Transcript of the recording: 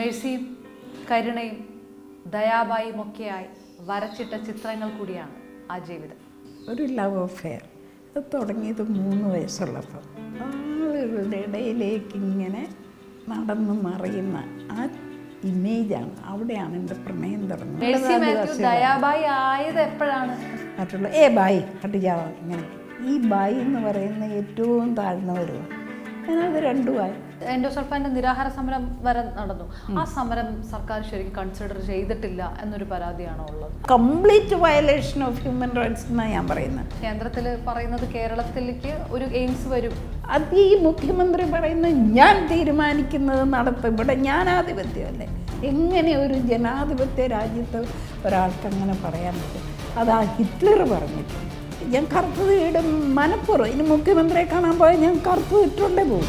മേഴ്സിയും കരുണയും ദയാബായും ഒക്കെയായി വരച്ചിട്ട ചിത്രങ്ങൾ കൂടിയാണ് ആ ജീവിതം. ഒരു ലവ് അഫെയർ അത് തുടങ്ങിയത് മൂന്ന് വയസ്സുള്ളപ്പോൾ ആളുകളുടെ ഇടയിലേക്ക് ഇങ്ങനെ നടന്നു മറിയുന്ന ആ ഇമേജാണ് അവിടെയാണ് എന്റെ പ്രണയം മാത്യു തുടങ്ങുന്നത് ദയാബായി ആയത് എപ്പോഴാണ്? മറ്റുള്ള ഏ ബായി ഹട്ടിജാവ ഇങ്ങനെ. ഈ ബായി എന്ന് പറയുന്ന ഏറ്റവും താഴ്ന്നവരുമാണ് ഞാനത് രണ്ടുമായി എൻഡോസൾഫാന്റെ നിരാഹാര സമരം വരെ നടന്നു. ആ സമരം സർക്കാർ ശരിക്കും കൺസിഡർ ചെയ്തിട്ടില്ല എന്നൊരു പരാതിയാണോ ഉള്ളത്? Complete violation of human rights എന്നാണ് ഞാൻ പറയുന്നത്. കേന്ദ്രത്തിൽ പറയുന്നത് കേരളത്തിലേക്ക് ഒരു എയിംസ് വരും. അത് ഈ മുഖ്യമന്ത്രി പറയുന്നത് ഞാൻ തീരുമാനിക്കുന്നത് നടത്തും. ഇവിടെ ഞാനാധിപത്യമല്ലേ എങ്ങനെ ഒരു ജനാധിപത്യ രാജ്യത്ത് ഒരാൾക്ക് അങ്ങനെ പറയാൻ പറ്റും? അത് ആ ഹിറ്റ്ലർ പറഞ്ഞിട്ടുണ്ട് ഞാൻ കറുത്തത് വീടും മനപ്പുറം ഇനി മുഖ്യമന്ത്രിയെ കാണാൻ പോയാൽ ഞാൻ കറുത്തത് ഇട്ടുകൊണ്ടേ പോകും.